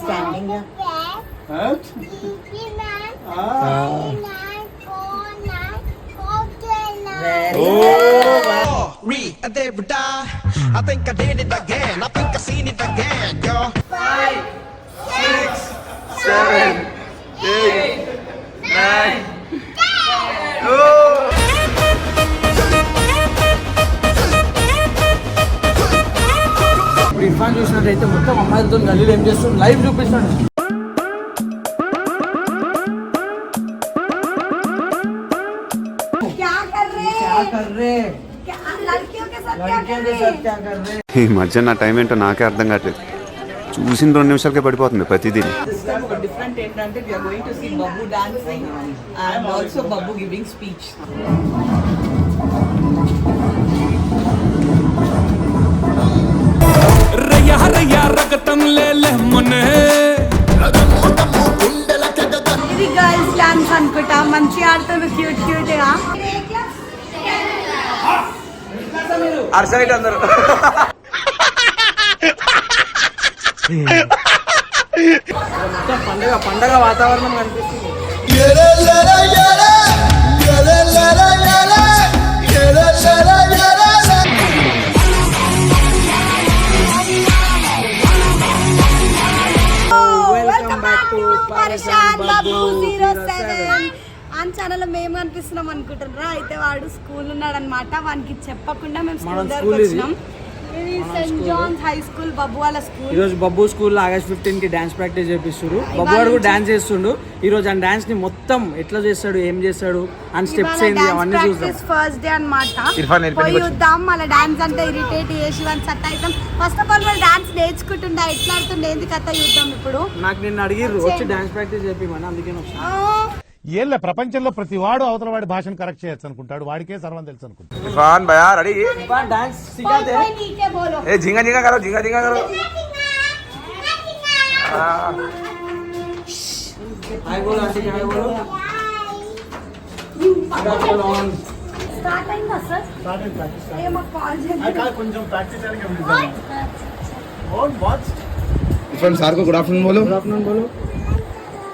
Standing up. Out. Ah. Very Oh, re a da I think I did it again. I think I seen it again, yo. Seven. Eight. Nine. తుఫాన్ చూసినట్టయితే మొత్తం అమ్మాయిలతో గల్లీలు ఏం చేస్తుంది live చూపిస్తున్నాడు ఈ మధ్య నా టైం ఏంటో నాకే అర్థం కావట్లేదు. చూసిన రెండు నిమిషాలకే పడిపోతుంది ప్రతిదీ డిఫరెంట్ ఏంటంటే రయ్య రగతం లేలే మనే ఇది గర్ల్స్ డాన్స్ అనుకుంటా. మంచిగా ఆడుతుంది క్యూట్ క్యూట్గా. అర్సైట్ అందరు. పండగ పండగ వాతావరణం కనిపిస్తుంది. అని ఛానల్ మేము కనిపిస్తున్నాం అనుకుంటున్నారా అయితే వాడు స్కూల్ ఉన్నాడు అనమాట వానికి చెప్పకుండా మేము స్కూల్ మన దగ్గరకు స్కూల్. వచ్చినాం. ఇది సెయింట్ జాన్స్ హై స్కూల్ బాబు వాళ్ళ స్కూల్ ఈ రోజు బబ్బు స్కూల్లో ఆగస్ట్ ఫిఫ్టీన్కి డాన్స్ ప్రాక్టీస్ చేపిస్తారు బబ్బు వాడు కూడా డాన్స్ చేస్తుండు. ఈ రోజు ఆ డాన్స్ని మొత్తం ఎట్లా చేస్తాడు ఏం చేస్తాడు అని స్టెప్స్ ఏంది అవన్నీ చూద్దాం. ఫస్ట్ డే అన్నమాట. పోయి చూద్దాం మళ్ళీ డాన్స్ అంటే ఇరిటేట్ చేసి వన్ సెట్ అవుతాం ఫస్ట్ ఆఫ్ ఆల్ వాళ్ళు డాన్స్ నేర్చుకుంటుండే ఎట్లా ఆడుతుండే ఏంది కథ చూద్దాం ఇప్పుడు. నాకు నిన్ను అడిగిర్రు వచ్చి డాన్స్ ప్రాక్టీస్ చేపిమని అందుకే ఏళ్ళ ప్రపంచంలో ప్రతి వాడు అవతల వాడి భాషను కరెక్ట్ చేయొచ్చు అనుకుంటాడు. వాడికే సర్వం తెలుసు అనుకుంటాడు. ఇర్ఫాన్ సార్ గుడ్ ఆఫ్టర్నూన్ బోలు. గుడ్ ఆఫ్టర్నూన్ బోలు.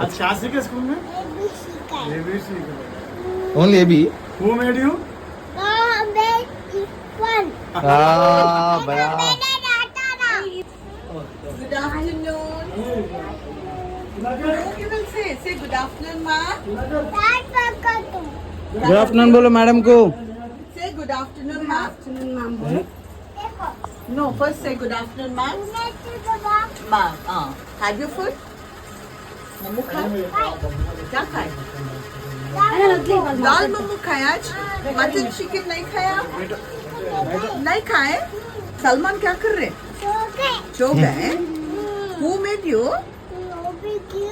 अच्छा। क्या स्कूल में? A B only A who made you good afternoon बोलो मैडम को से good afternoon afternoon ma'am no first से good afternoon ma'am ma'am have you food Mamu खाए? क्या खाए? दाल मम्मू खाया आज मटन चिकन नहीं खाया नहीं खाए सलमान क्या कर रहे सो गए who made you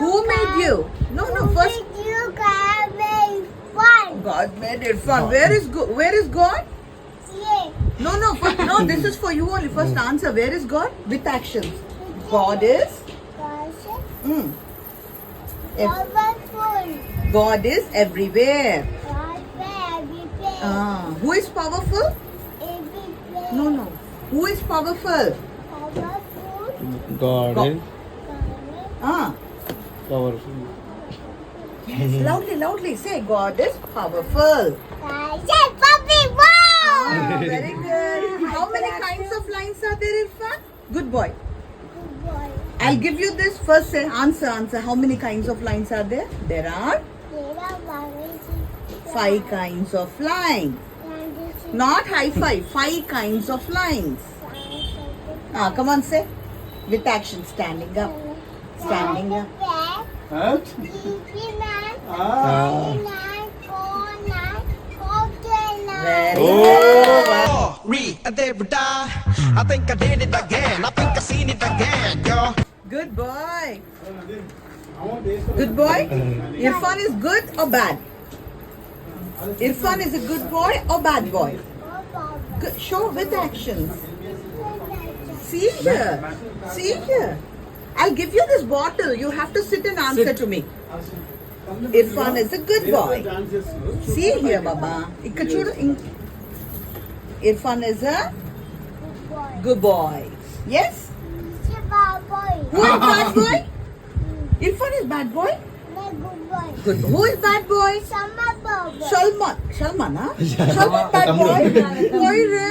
who made you no no first God made it fun. Where is go- where is God? No, no, first, no. This is for you only. First answer. Where is God? With actions. God is. Mm, Powerful. God is everywhere. everywhere. Ah, who is powerful? Everywhere. No, no. Who is powerful? Powerful. God. God. Ah. Powerful. Yes, loudly, loudly say God is powerful. I say puppy wow. Ah, very good. How many kinds of lines are there in? Good boy. I'll give you this first answer. Answer. How many kinds of lines are there? There are five kinds of lines. Not high five. Five kinds of lines. Ah, come on, say. With action, standing up. Standing up. out ah Very good. Oh, re I think I did it again. I think I seen it again, Good boy. Good boy? Irfan is good or bad? Irfan is a good boy or bad boy? Good. Show with actions. See here. See here. I'll give you this bottle. You have to sit and answer to me. Irfan is a good boy. See here, Mama. Irfan is a good boy. Yes? bad boy. Who is bad boy? Irfan is bad boy? No, good boy. Good. Who is bad boy? Summer. Salman. Salman, huh? Salman bad boy. Boy, re.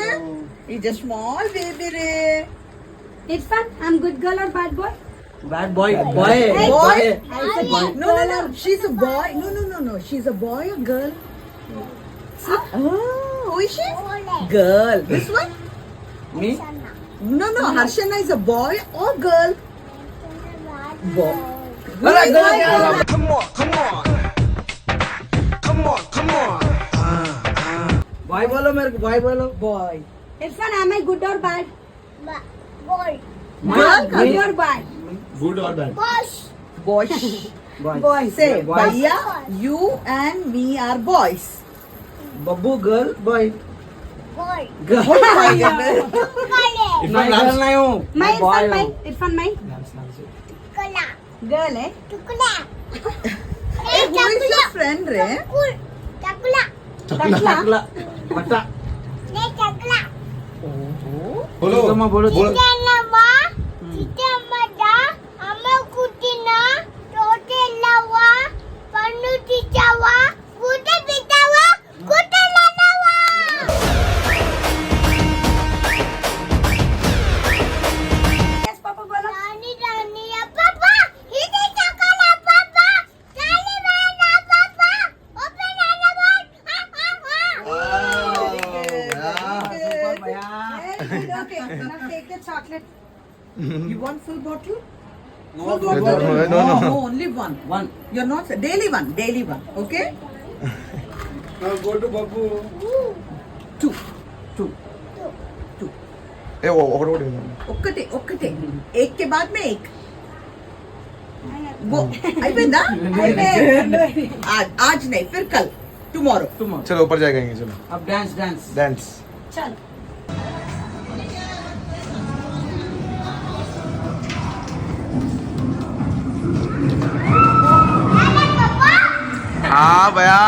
He's a small baby, re. Irfan, I'm good girl or bad boy? Bad boy. Boy. Boy. No, no, no. She's a boy. No, no, no, no. She's a boy or girl? Oh, who is she? Girl. This one? Me? No, no, Harshana is a boy or girl. Boy. All right, go ahead. Come on, come on. Come on, come on. Boy bolo mere boy bolo. Boy. Irfan, am I good or bad? Boy. Boy. Good or bad? Good or bad? Bosh. Boys. Boy. Say, boy. Bhaiya, you and me are boys. Babu girl, boy. boy. Girl. Boy, boy, yeah. Girl. If I'm girl nahi hu. Mai Irfan mai. Irfan mai. Tukula. Girl hai. Tukula. Hey, who is your friend re? Tukula. Tukula. Tukula. Bata. Ne tukula. Oh. Bolo. Tuma bolo. Chitana ma. Chitama da. Amma kutina. Totella wa. Pannu chit You want full bottle? No Full no bottle? no, no. no, only one. One You're not daily one, daily one. Okay? Now go to Babu. Two. Two ఏ ఓ- ఒకటి ఒకటి ఒక్కటే ఒక్కటే ఏక్ కే బాద్ మే ఏక్ वो అయిపోయిందా आज आज नहीं फिर कल टुमारो టుమారో చలో ऊपर जाएगा चलो అబ్ డాన్స్ డాన్స్ డాన్స్ చల్ हाँ भैया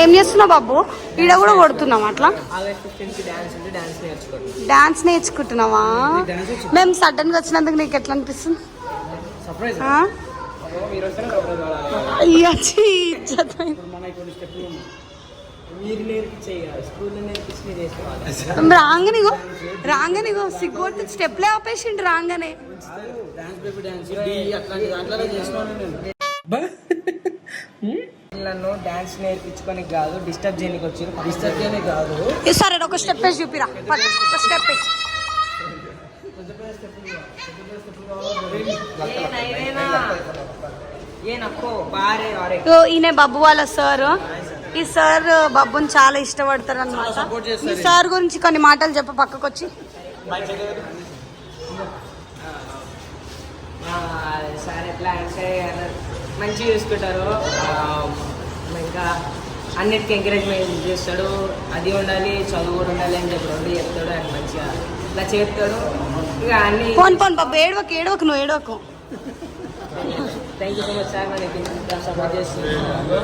ఏం చేస్తున్నావు బాబు ఈడ కూడా కొడుతున్నాం అట్లా డాన్స్ నేర్చుకుంటున్నావా మేము సడన్ గా వచ్చినందుకు నీకు ఎట్లా అనిపిస్తుంది సర్ప్రైజ్ ఆ? అయ్యా మీరు నేర్పించే స్కూల్లో నేర్పించి చేసుకోవాలి రాంగనిగో రాంగనిగో సిగ్గోటి స్టెప్లే ఆపేసిండు రాంగనే. నన్ను డాన్స్ నేర్పించుకొని కాదు డిస్టర్బ్ చేయడానికి వచ్చారు డిస్టర్బ్ చేయడానికి కాదు. సరే ఒక స్టెప్ వేసి చూపిరా. ఒక స్టెప్ వేసి. ఏ నక్కో బారే అరే. ఓ, ఈయన బాబు వాళ్ళ సార్. ఈ సార్ బాబుని చాలా ఇష్టపడతారు అనమాట. ఈ సార్ గురించి కొన్ని మాటలు చెప్ప పక్కకు వచ్చి సార్ ఎట్లా అంటే మంచిగా చూసుకుంటారు. ఇంకా అన్నిటికీ ఎంకరేజ్మెంట్ చేస్తాడు. అది ఉండాలి చదువు కూడా ఉండాలి అని చెప్పి రెండు చెప్తాడు. ఆయన మంచిగా ఇట్లా చేస్తాడు. ఇక అన్ని పోన్ పోన్ బాబు ఏడవకు ఏడవకు నువ్వు ఏడవకు. Thank you so much sir. మనకి ఇంత సపోర్ట్ చేస్తున్నారు.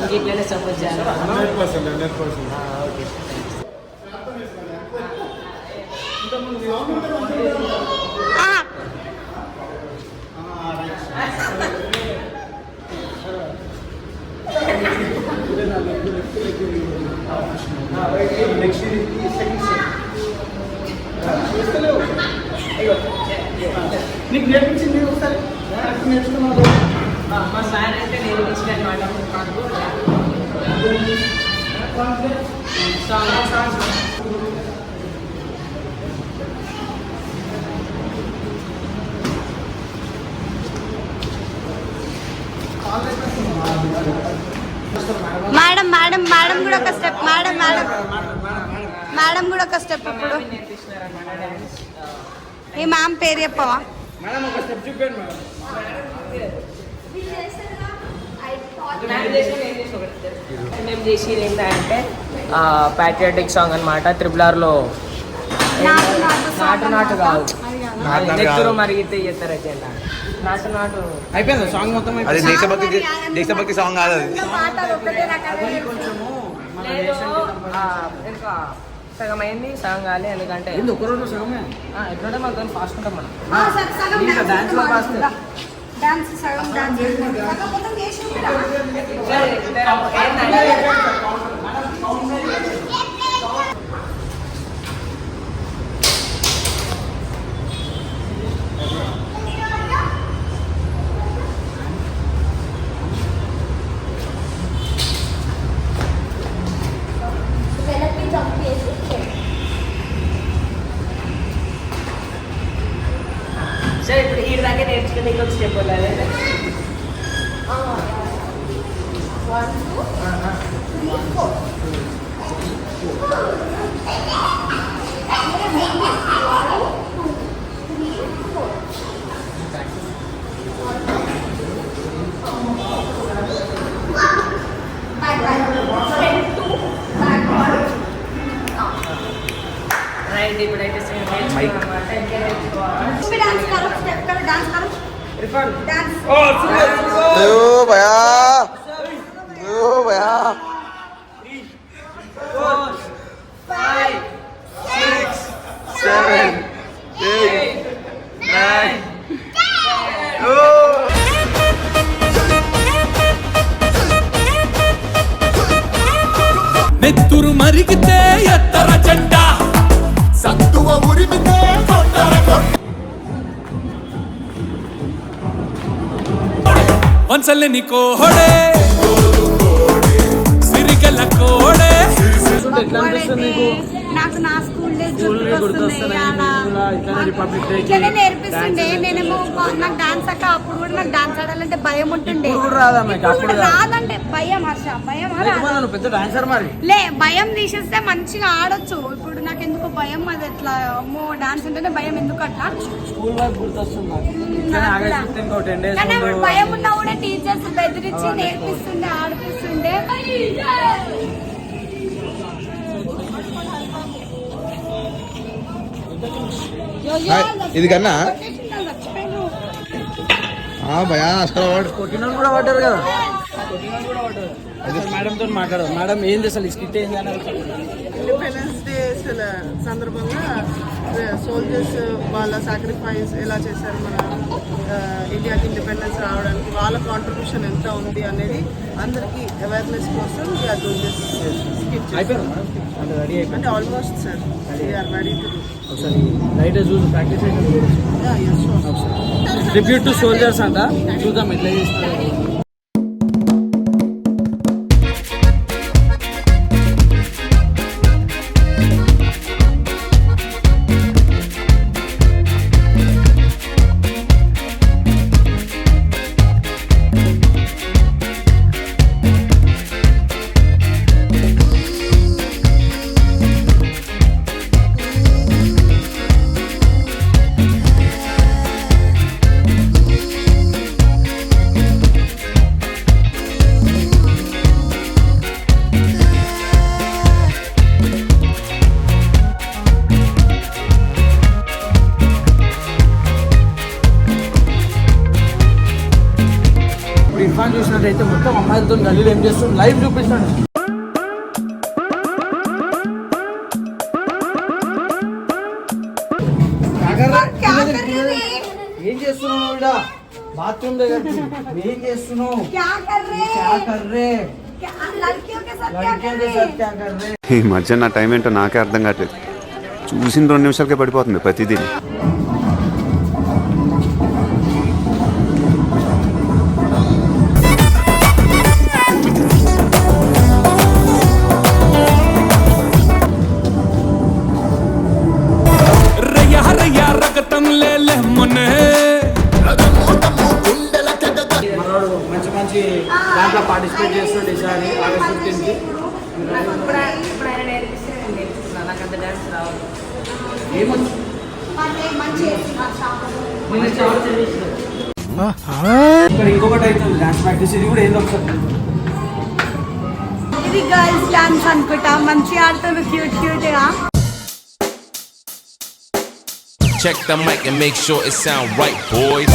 ఇంక ఇట్లనే సపోర్ట్ చేయాలి? 100%, 100%. ఓకే ఆ, నీకు నేర్పించింది ఒకసారి. నేర్చుకున్నావు మా సార్ అంటే నేను ఇష్టం అనమాట మాకు song songs madam madam madam కూడా ఒక స్టెప్ మేడం మేడం. మేడం కూడా ఒక స్టెప్ ఇప్పుడు ఈ మ్యామ్ పేరు చెప్పవా? మేడం ఒక స్టెప్ చూపాను మేడం మేము చేసేది ఏంటంటే ప్యాట్రియాటిక్ సాంగ్ అనమాట త్రిపుల్ ఆర్లో నాటు నాటు కాదు. నాటు నాటు నెత్తురు కాదు. మరిగితే చేస్తారు అజెండా. నాటు నాటు. అయిపోయింది సాంగ్ మొత్తం అది అయిపోయింది దేశభక్తి దేశభక్తి సాంగ్ కాదు అది. ఇంకా అయింది కాలే ఎందుకంటే మాకు ఫాస్ట్ ఉంటాం మనం. డాన్స్లో ఫాస్ట్. డాన్స్ సగం డాన్స్ సగం మొత్తం చేసి ફક્ત એક જ સ્ટેપ બોલાવે Right, they would like to say, right, right. Dance करो स्टेप करो डांस करो 哦，这你哎呦手别哎呦家的 సిరిగల కోడే? ఎట్లా అనిపిస్తుంది నీకు? నాకు నా స్కూల్ డేస్ కూడా ఇట్లానే నేర్పిస్తుండే. నేనేమో మా- నాకు డాన్స్ అక్క అప్పుడు కూడా నాకు డాన్స్ ఆడాలంటే భయం ఉంటుండే. కూడా కూడా? రాదంటే భయం హర్ష భయం లేకపోతే నువ్వు పెద్ద డాన్సర్ మరి. లే భయం తీసేస్తే మంచిగా ఆడొచ్చు. ఇప్పుడు నాకు ఎందుకు భయం అది ఎట్లా? అమ్మో డాన్స్ అంటేనే భయం ఎందుకు అట్లా భయం ఉన్నా కూడా టీచర్స్ బెదిరించి నేర్పిస్తుండే ఆడిపిస్తుండే. ఇది కన్నా. భయా అసలు కొట్టిన కూడా పడ్డారు కదా. కొట్టిన కూడా పడ్డారు మేడంతో మాట్లాడదు. మేడం ఏంది అసలు స్కిట్ ఏంది. ఇండిపెండెన్స్ డే సందర్భంగా సోల్జర్స్ వాళ్ళ సాక్రిఫైస్ ఎలా చేశారు మన ఇండియాకి ఇండిపెండెన్స్ రావడానికి వాళ్ళ కాంట్రిబ్యూషన్ ఎంత ఉంది అనేది అందరికీ అవేర్నెస్ కోసం వీఆర్ డూయింగ్ దిస్ అంటే almost sir we are ready to ఒకసారి చూసి ప్రాక్టీస్ ట్రిబ్యూట్ టు సోల్జర్స్ అంట. చూద్దాం ఎట్లా చేస్తారు. శరీరం ఏం చేస్తుంది లైవ్ చూపిస్తాను. ఏం చేస్తున్నావు బాత్రూమ్ దగ్గర ఏం చేస్తున్నావు? ఈ మధ్య నా టైం ఏంటో నాకే అర్థం కావట్లేదు. చూసిన రెండు నిమిషాలకే పడిపోతుంది ప్రతిదీ. పార్టిసిపేట్ చేస్తుండే ఈసారి ఆగస్ట్ ఫిఫ్టీన్కి ఏమొచ్చు మంచి నిన్న చాలా చేసేసారు ఇక్కడ ఇంకొకటి అవుతుంది డాన్స్ ప్రాక్టీస్ ఇది కూడా ఏందో ఒకసారి. ఇది గర్ల్స్ డాన్స్ అనుకుంటా. మంచి ఆడుతారు క్యూట్ క్యూట్గా. Check the mic and make sure it sound right, boys.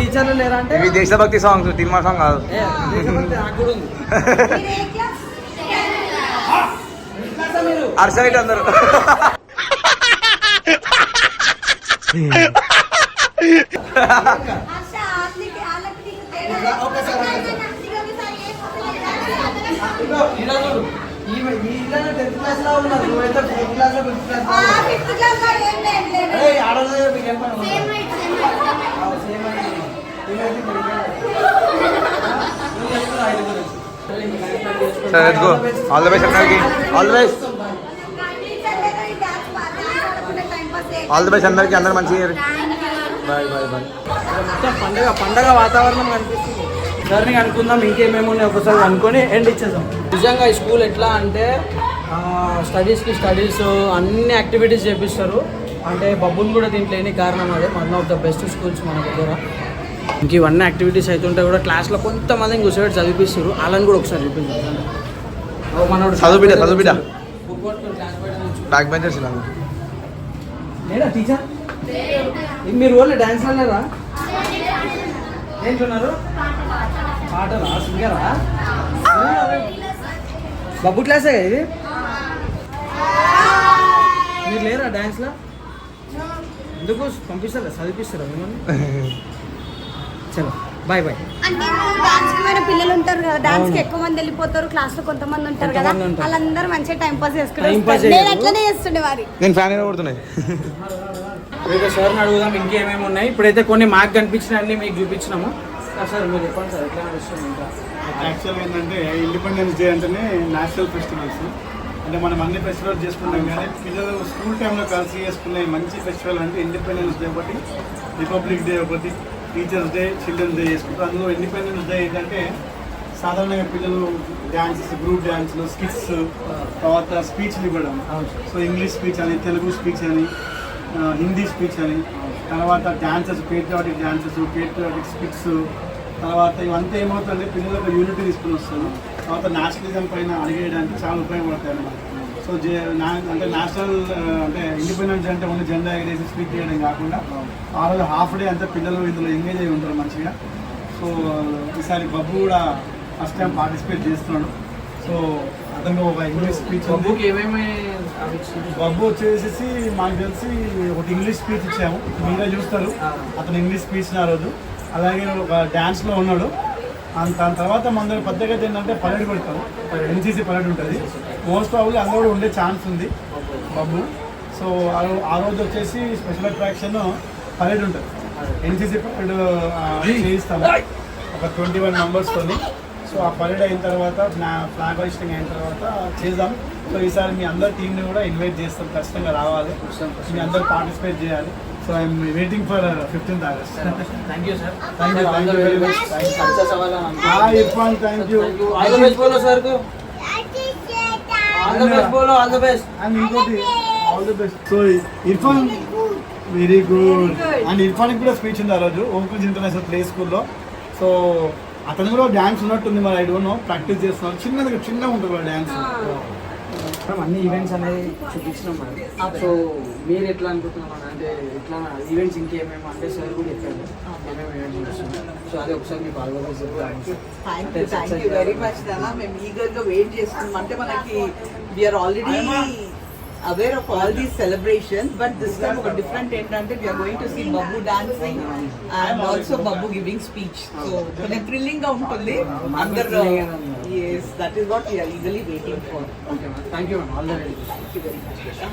టీచర్లు ఉన్నారు ఇక్కడ టీచర్లు లేరా అంటే? ఇవి దేశభక్తి సాంగ్స్ సినిమా సాంగ్ కాదు. అర్సైట్ అందరు. టెన్త్ క్లాస్లో ఉన్నారు నువ్వైతే ఫోర్త్ క్లాస్లో ఫిఫ్త్ క్లాస్లో ఉన్నావు. ఫిఫ్త్ క్లాస్ అరే ఆడదే మీకు ఏం పని ఉంది? ఆ, సేమ్ అని. ఈమెయితే ఇక్కడ ఇక్కడ. నువ్వు చెప్తున్నా ఐదు గురించి. సరే, ఇంక నైట్ పని చేసుకోండి. సరే let's go all the best అందరికి all the best all the best అందరికి అందరు మంచిగా బాయ్ బాయ్ బాయ్ మొత్తం పండగ పండగ వాతావరణం కనిపిస్తుంది. సార్ని అనుకుందాం ఇంకేమేమి ఉన్నాయి ఒకసారి అనుకొని ఎండ్ ఇచ్చేద్దాం. నిజంగా ఈ స్కూల్ ఎట్లా అంటే స్టడీస్కి స్టడీస్ అన్ని యాక్టివిటీస్ చేపిస్తారు. అంటే బబ్బుని కూడా దీంట్లో లేని కారణం అదే one of the best schools మన దగ్గర. ఇంక ఇవన్నీ యాక్టివిటీస్ అవుతుంటే కూడా క్లాస్లో కొంతమందిని కూర్చోబెట్టి చదివిపిస్తారు వాళ్ళని కూడా ఒకసారి చూపించారు మనోడు చదువు బిడ్డ, చదువు బిడ్డ. ఫుట్బాల్ క్లాస్ బయట నిల్చున్నాడు. బ్యాక్ బెంచర్స్ ఇలా లేడా టీచర్ మీరు వాళ్ళు డాన్స్ ఆడలేరా? ఏంటున్నారు? పాటలా సింగరా? బబ్బు క్లాసే ఇది? మీరు లేరా డాన్స్లో ఎందుకు పంపిస్తారా చదివిస్తారా మిమ్మల్ని? చలో బాయ్ బాయ్. అంటే డాన్స్కి పిల్లలు ఉంటారు కదా డాన్స్కి ఎక్కువ మంది వెళ్ళిపోతారు క్లాస్లో కొంతమంది ఉంటారు కదా. వాళ్ళందరూ మంచిగా టైం పాస్ చేసుకుంటారు. నేను. అట్లనే చేస్తుండే వారి నేను ఫ్యాన్ కొడుతున్నాయి ఇక సార్ని అడుగుదాం ఇంకేమేమి ఉన్నాయి? ఇప్పుడైతే కొన్ని మాకు కనిపించిన అన్ని మీకు చూపించినాము. సార్ మీరు చెప్పండి సార్ ఎట్లా నడుస్తుంది ఇంకా? యాక్చువల్గా ఏంటంటే ఇండిపెండెన్స్ డే అంటేనే నేషనల్ ఫెస్టివల్స్ అంటే మనం అన్ని ఫెస్టివల్స్ చేసుకుంటాం కానీ పిల్లలు స్కూల్ టైంలో కలిసి చేసుకునే మంచి ఫెస్టివల్ అంటే ఇండిపెండెన్స్ డే ఒకటి రిపబ్లిక్ డే ఒకటి టీచర్స్ డే చిల్డ్రన్స్ డే చేసుకుంటాం అందులో ఇండిపెండెన్స్ డే ఏంటంటే సాధారణంగా పిల్లలు డ్యాన్సెస్ గ్రూప్ డ్యాన్స్లు స్కిట్స్ తర్వాత స్పీచ్లు ఇవ్వడం. సో ఇంగ్లీష్ స్పీచ్ అని తెలుగు స్పీచ్ అని హిందీ స్పీచ్ అని తర్వాత dances patriotic dances patriotic speeches తర్వాత ఇవంతా ఏమవుతుంది పిల్లలకు యూనిటీ తీసుకుని వస్తుంది. తర్వాత నేషనలిజం పైన అడిగేయడానికి చాలా ఉపయోగపడతాయి అన్నమాట. సో అంటే నేషనల్ అంటే ఇండిపెండెన్స్ అంటే ఓన్లీ జెండా ఎగరేసి స్పీక్ చేయడం కాకుండా ఆ రోజు హాఫ్ డే అంతా పిల్లలు ఇందులో ఎంగేజ్ అయి ఉంటారు మంచిగా. సో ఈసారి బబ్బు కూడా ఫస్ట్ టైం పార్టిసిపేట్ చేస్తున్నాడు. సో అతను ఒక ఇంగ్లీష్ స్పీచ్ బబ్బుకి ఏమేమి అవి ఇచ్చిండ్రు? బాబు వచ్చేసి మాకు తెలిసి ఒకటి ఇంగ్లీష్ స్పీచ్ ఇచ్చాము. మీరే చూస్తారు. అతను ఇంగ్లీష్ స్పీచ్ ఆ రోజు. అలాగే ఒక డ్యాన్స్లో ఉన్నాడు. అంత దాని తర్వాత మన దగ్గర పెద్దగా ఏంటంటే పరేడ్ పెడతాం ఎన్సీసీ పరేడ్ ఉంటుంది. మోస్ట్ ప్రాబ్లీ అందులో కూడా ఉండే ఛాన్స్ ఉంది. బాబు సో ఆ రోజు వచ్చేసి స్పెషల్ అట్రాక్షన్ పరేడ్ ఉంటుంది. ఎన్సీసీ పరేడ్ చేయిస్తాము. ఒక ట్వంటీ వన్ మెంబర్స్తోని సో ఆ పరేడ్ అయిన తర్వాత ఫ్లాగ్ హోస్టింగ్ అయిన తర్వాత చేద్దాం. సో ఈసారి మీ అందరి టీంని కూడా ఇన్వైట్ చేస్తాం. ఖచ్చితంగా రావాలి. మీ అందరు పార్టిసిపేట్ చేయాలి. So I'm waiting for fifteenth August thank you sir very much. Success అవ్వాలని hi Irfan thank you and ఇంకోటి all the best so Irfan very good and Irfan కూడా స్పీచ్ ఉంది ఆ రోజు ఓంకుజ్ ఇంటర్నేషనల్ ప్లే స్కూల్లో సో అతను కూడా డ్యాన్స్ ఉన్నట్టుంది మరి ఐ డోంట్ నో ప్రాక్టీస్ చేస్తున్నాడు. చిన్నది చిన్నగా ఉంటుంది డ్యాన్స్ మనం అన్ని ఈవెంట్స్ అనేది చూపించినాం మేడం సో మీరు ఎట్లా అనుకుంటున్నాం అంటే ఎట్లా ఈవెంట్స్ ఇంకేమేమి? అంటే సార్ కూడా చెప్పారు. ఏమేమి ఈవెంట్స్ చేస్తున్నాం? సో అదే ఒకసారి మీకు always thank you thank you very much నాన్న. మేము ఈగర్గా వెయిట్ చేస్తున్నాం. అంటే మనకి we are already aware of all these celebrations, but this time a different entrance. We are going to see Babu dancing and also Babu giving speech. So, they're thrilling down today. Under, uh, yes, that is what we are eagerly waiting for. Okay, ma'am. Thank you, ma'am. All the very best. Thank you very much.